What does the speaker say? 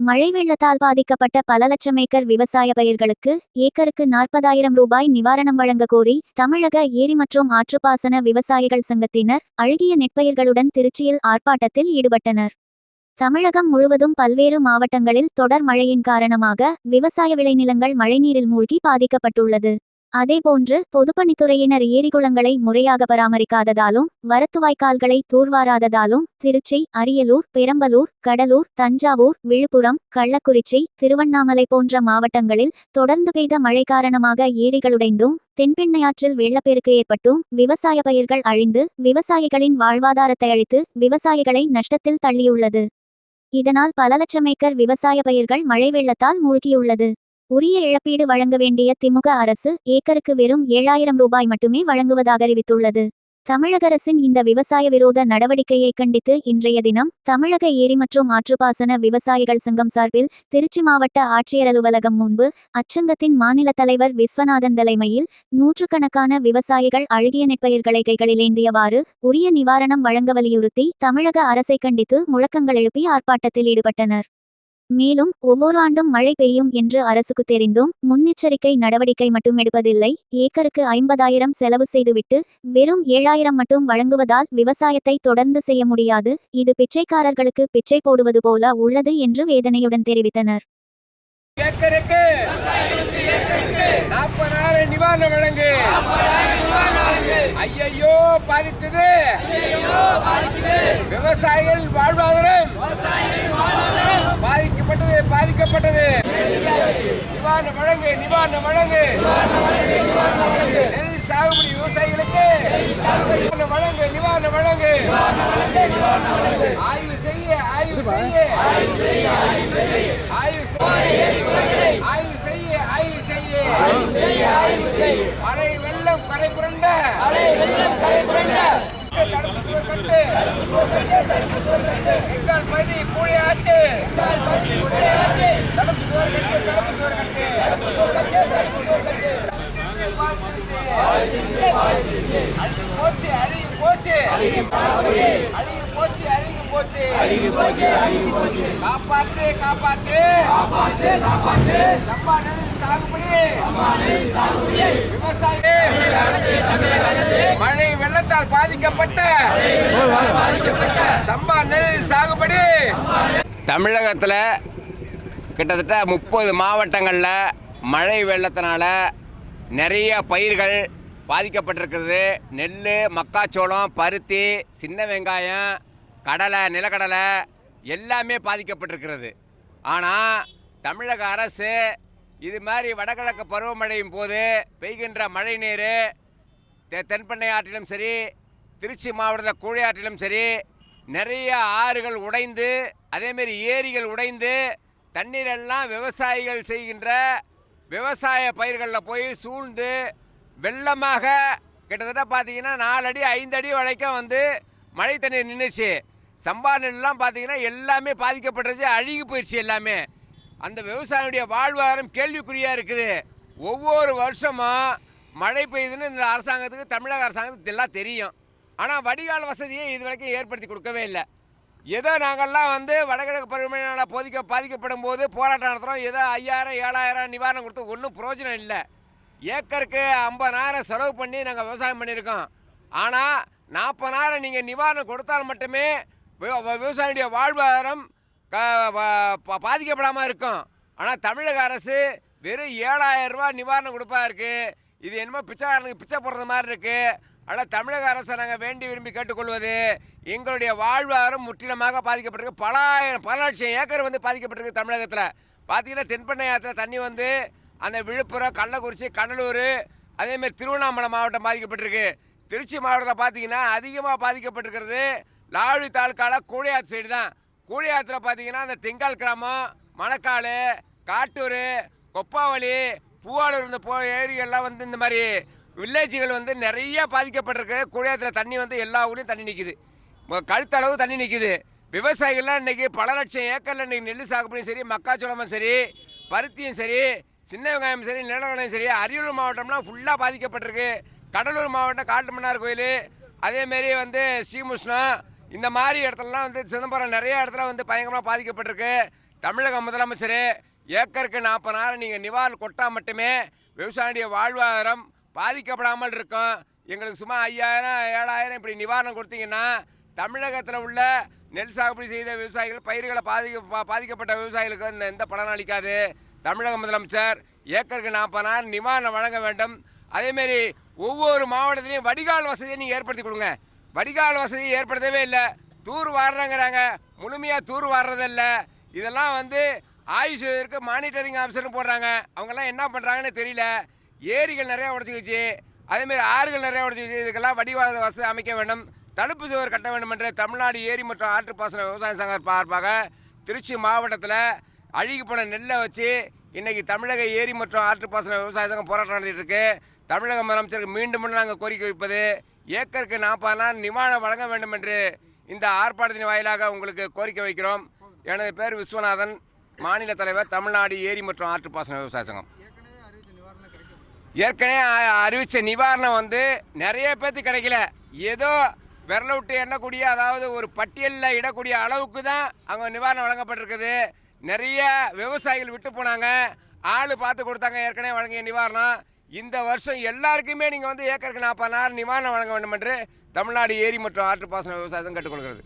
மழை வெள்ளத்தால் பாதிக்கப்பட்ட பல லட்சம் ஏக்கர் விவசாய பயிர்களுக்கு ஏக்கருக்கு நாற்பதாயிரம் ரூபாய் நிவாரணம் வழங்க கோரி தமிழக ஏரி மற்றும் ஆற்றுப்பாசன விவசாயிகள் சங்கத்தினர் அழுகிய நெற்பயிர்களுடன் திருச்சியில் ஆர்ப்பாட்டத்தில் ஈடுபட்டனர். தமிழகம் முழுவதும் பல்வேறு மாவட்டங்களில் தொடர் மழையின் காரணமாக விவசாய விளைநிலங்கள் மழைநீரில் மூழ்கி பாதிக்கப்பட்டுள்ளது. அதேபோன்று பொதுப்பணித்துறையினர் ஏரிகுளங்களை முறையாக பராமரிக்காததாலும் வரத்துவாய்க்கால்களை தூர்வாராததாலும் திருச்சி அரியலூர் பெரம்பலூர் கடலூர் தஞ்சாவூர் விழுப்புரம் கள்ளக்குறிச்சி திருவண்ணாமலை போன்ற மாவட்டங்களில் தொடர்ந்து பெய்த மழை காரணமாக ஏரிகளுடைந்தும் தென்பெண்ணையாற்றில் வெள்ளப்பெருக்கு ஏற்பட்டும் விவசாய பயிர்கள் அழிந்து விவசாயிகளின் வாழ்வாதாரத்தை அழித்து விவசாயிகளை நஷ்டத்தில் தள்ளியுள்ளது. இதனால் பல லட்சம் ஏக்கர் விவசாய பயிர்கள் மழை வெள்ளத்தால் மூழ்கியுள்ளது. உரிய இழப்பீடு வழங்க வேண்டிய திமுக அரசு ஏக்கருக்கு வெறும் ஏழாயிரம் ரூபாய் மட்டுமே வழங்குவதாக அறிவித்துள்ளது. தமிழக அரசின் இந்த விவசாய விரோத நடவடிக்கையை கண்டித்து இன்றைய தினம் தமிழக ஏரி மற்றும் ஆற்றுப்பாசன விவசாயிகள் சங்கம் சார்பில் திருச்சி மாவட்ட ஆட்சியர் அலுவலகம் முன்பு அச்சங்கத்தின் மாநில தலைவர் விஸ்வநாதன் தலைமையில் நூற்றுக்கணக்கான விவசாயிகள் அழுகிய நெற்பயிர்களை கைகளிலேந்தியவாறு உரிய நிவாரணம் வழங்க வலியுறுத்தி தமிழக அரசை கண்டித்து முழக்கங்கள் எழுப்பி ஆர்ப்பாட்டத்தில் ஈடுபட்டனர். மேலும் ஒவ்வொரு ஆண்டும் மழை பெய்யும் என்று அரசுக்கு தெரிந்தும் முன்னெச்சரிக்கை நடவடிக்கை மட்டும் எடுப்பதில்லை. ஏக்கருக்கு ஐம்பதாயிரம் செலவு செய்துவிட்டு வெறும் ஏழாயிரம் மட்டும் வழங்குவதால் விவசாயத்தை தொடர்ந்து செய்ய முடியாது. இது பிச்சைக்காரர்களுக்கு பிச்சை போடுவது போல உள்ளது என்று வேதனையுடன் தெரிவித்தனர். ஏக்கருக்கு நாற்பதாயிரம் நிவாரணம் வழங்கு. ஐயையோ பாதித்தது. விவசாயிகள் வாழ்வாதாரம். நிவாரணம் வழங்கு நிவாரணம் வழங்கு. நெல் சாகுபடி விவசாயிகளுக்கு நிவாரணம் வழங்கு நிவாரணம் வழங்கு. ஆய்வு செய்ய ஆய்வு செய்ய ஆய்வு செய்ய ஆய்வு செய்ய ஆய்வு செய்ய அரை வெள்ளம் கரை புரண்ட அரை வெள்ளம் கரை புரண்ட தடுப்பு சுவர் கட்டு எங்கள் பதி கூலி ஆட்டு தடுப்பு சுவர் கட்டு தடுப்பு சுவர் கட்டு தடுப்பு சுவர் கட்டு தடுப்பு சுவர் கட்டு அழுகி போச்சு அழுகி போச்சு அழுகி போச்சு. அழுகி போச்சு அழுகி போச்சு. காப்பாற்று காப்பாற்று. காப்பாற்று காப்பாற்று. சம்பா நெல் சாகுபடி. விவசாயி. மழை வெள்ளத்தால் பாதிக்கப்பட்ட. சம்பா நெல் சாகுபடி. தமிழகத்தில் கிட்டத்தட்ட முப்பது மாவட்டங்களில் மழை வெள்ளத்தினால நிறைய பயிர்கள் பாதிக்கப்பட்டிருக்கிறது. நெல் மக்காச்சோளம் பருத்தி சின்ன வெங்காயம் கடலை நிலக்கடலை எல்லாமே பாதிக்கப்பட்டிருக்கிறது. ஆனால் தமிழக அரசு இது மாதிரி வடகிழக்கு பருவமழையும் போது பெய்கின்ற மழை நீர் தெ- தென்பெண்ணை ஆற்றிலும் சரி திருச்சி மாவட்டத்தில் கூழி ஆற்றிலும் சரி நிறைய ஆறுகள் உடைந்து அதேமாரி ஏரிகள் உடைந்து தண்ணீர் எல்லாம் விவசாயிகள் செய்கின்ற விவசாய பயிர்களில் போய் சூழ்ந்து வெள்ளமாக கிட்டத்தட்ட பார்த்தீங்கன்னா நாலு அடி ஐந்து அடி வரைக்கும் வந்து மழை தண்ணீர் நின்றுச்சு சம்பா நெல்லாம் பார்த்தீங்கன்னா எல்லாமே பாதிக்கப்பட்டுருச்சு அழுகி போயிடுச்சு எல்லாமே. அந்த விவசாயியுடைய வாழ்வாதாரம் கேள்விக்குறியாக இருக்குது. ஒவ்வொரு வருஷமும் மழை பெய்யுதுன்னு இந்த அரசாங்கத்துக்கு தமிழக அரசாங்கத்துக்கு எல்லாம் தெரியும். ஆனால் வடிகால் வசதியை இது வரைக்கும் ஏற்படுத்தி கொடுக்கவே இல்லை. ஏதோ நாங்கள்லாம் வந்து வடகிழக்கு பருவமழையால் போதிக்க பாதிக்கப்படும் போது போராட்டம் நடத்துகிறோம் ஏதோ ஐயாயிரம் ஏழாயிரம் நிவாரணம் கொடுத்து ஒன்றும் பிரயோஜனம் இல்லை. ஏக்கருக்கு ஐம்பதாயிரம் செலவு பண்ணி நாங்கள் விவசாயம் பண்ணியிருக்கோம். ஆனால் நாற்பதாயிரம் நீங்கள் நிவாரணம் கொடுத்தால் மட்டுமே விவசாயியுடைய வாழ்வாதாரம் பாதிக்கப்படாமல் இருக்கும். ஆனால் தமிழக அரசு வெறும் ஏழாயிரம் ரூபா நிவாரணம் கொடுப்பா இருக்குது இது என்னமோ பிச்சைக்காரனுக்கு பிச்சை போடுறது மாதிரி இருக்குது ஆனால் தமிழக அரசை நாங்கள் வேண்டி விரும்பி கேட்டுக்கொள்வது எங்களுடைய வாழ்வாதாரம் முற்றிலுமாக பாதிக்கப்பட்டிருக்கு. பல ஆயிரம் பல லட்சம் ஏக்கர் வந்து பாதிக்கப்பட்டிருக்கு தமிழகத்தில். பார்த்தீங்கன்னா தென்பெண்ணை ஆற்றுல தண்ணி வந்து அந்த விழுப்புரம் கள்ளக்குறிச்சி கடலூர் அதேமாதிரி திருவண்ணாமலை மாவட்டம் பாதிக்கப்பட்டிருக்கு. திருச்சி மாவட்டத்தில் பார்த்தீங்கன்னா அதிகமாக பாதிக்கப்பட்டிருக்கிறது. லாவடி தாலுக்கால கூடையாத்து சைடு தான். கூடையாத்துல பார்த்தீங்கன்னா அந்த தெங்கால் கிராமம் மணக்கால் காட்டூர் கொப்பாவளி பூவாளூர் இந்த போ ஏரியெல்லாம் வந்து இந்த மாதிரி வில்லேஜுகள் வந்து நிறைய பாதிக்கப்பட்டிருக்கு. கூடையாத்துல தண்ணி வந்து எல்லா ஊர்லேயும் தண்ணி நிற்கிது கழுத்தளவு தண்ணி நிற்கிது விவசாயிகள்லாம் இன்றைக்கி பல லட்சம் ஏக்கரில் இன்றைக்கி நெல் சாகுபடியும் சரி மக்காச்சோளமும் சரி பருத்தியும் சரி சின்ன வெங்காயம் சரி நிலக்கடலையும் சரி அரியலூர் மாவட்டம்லாம் ஃபுல்லாக பாதிக்கப்பட்டிருக்கு. கடலூர் மாவட்டம் காட்டுமன்னார் கோயில் அதேமாரி வந்து ஸ்ரீமுஷ்ணம் இந்த மாதிரி இடத்துலலாம் வந்து சிதம்பரம் நிறைய இடத்துல வந்து பயங்கரமாக பாதிக்கப்பட்டிருக்கு. தமிழக முதலமைச்சர் ஏக்கருக்கு நாற்பதாயிரம் நீங்கள் நிவாரணம் கொட்டால் மட்டுமே விவசாயிய வாழ்வாதாரம் பாதிக்கப்படாமல் இருக்கும். எங்களுக்கு சும்மா ஐயாயிரம் ஏழாயிரம் இப்படி நிவாரணம் கொடுத்தீங்கன்னா தமிழகத்தில் உள்ள நெல் சாகுபடி செய்த விவசாயிகள் பயிர்களை பாதிக்க பாதிக்கப்பட்ட விவசாயிகளுக்கு இந்த எந்த பலனும் அளிக்காது. தமிழக முதலமைச்சர் ஏக்கருக்கு நாற்பதாயிரம் நிவாரணம் வழங்க வேண்டும். அதேமாரி ஒவ்வொரு மாவட்டத்திலையும் வடிகால் வசதியை நீங்கள் ஏற்படுத்தி கொடுங்க. வடிகால் வசதி ஏற்படுத்தவே இல்லை. தூர் வாடுறாங்கிறாங்க முழுமையாக தூர் வாடுறதில்ல இதெல்லாம் வந்து ஆயுஷ் இருக்க மானிட்டரிங் ஆஃபீஸர்னு போடுறாங்க. அவங்கெல்லாம் என்ன பண்ணுறாங்கன்னு தெரியல. ஏரிகள் நிறையா உடச்சிக்கிச்சு. அதேமாரி ஆறுகள் நிறையா உடச்சிக்கிச்சு. இதுக்கெல்லாம் வடிவாத வசதி அமைக்க வேண்டும். தடுப்பு சுவர் கட்ட வேண்டும் என்று தமிழ்நாடு ஏரி மற்றும் ஆற்றுப்பாசன விவசாய சங்கம் பார்ப்பாக திருச்சி மாவட்டத்தில் அழுகி போன நெல்லை வச்சு இன்றைக்கி தமிழக ஏரி மற்றும் ஆற்றுப்பாசன விவசாய சங்கம் போராட்டம் நடத்திட்டு இருக்கு. தமிழக முதலமைச்சருக்கு மீண்டும் நாங்கள் கோரிக்கை வைப்பது ஏக்கருக்கு நாற்பதாயிரம் நிவாரணம் வழங்க வேண்டும் என்று இந்த ஆர்ப்பாட்டத்தின் வாயிலாக உங்களுக்கு கோரிக்கை வைக்கிறோம். எனது பேர் விஸ்வநாதன் மாநில தலைவர் தமிழ்நாடு ஏரி மற்றும் ஆற்றுப்பாசன விவசாய சங்கம். ஏற்கனவே அறிவித்த நிவாரணம் வந்து நிறைய பேர்த்து கிடைக்கல. ஏதோ விரல விட்டு எண்ணக்கூடிய அதாவது ஒரு பட்டியலில் இடக்கூடிய அளவுக்கு தான் அவங்க நிவாரணம் வழங்கப்பட்டிருக்குது. நிறைய விவசாயிகள் விட்டு போனாங்க. ஆள் பார்த்து கொடுத்தாங்க ஏற்கனவே வழங்கிய நிவாரணம். இந்த வருஷம் எல்லாருக்குமே நீங்கள் வந்து ஏக்கருக்கு நாற்பதாயிரம் நிவாரணம் வழங்க வேண்டும் என்று தமிழ்நாடு ஏரி மற்றும் ஆற்றுப்பாசன விவசாயத்தை கேட்டுக்கொள்கிறது.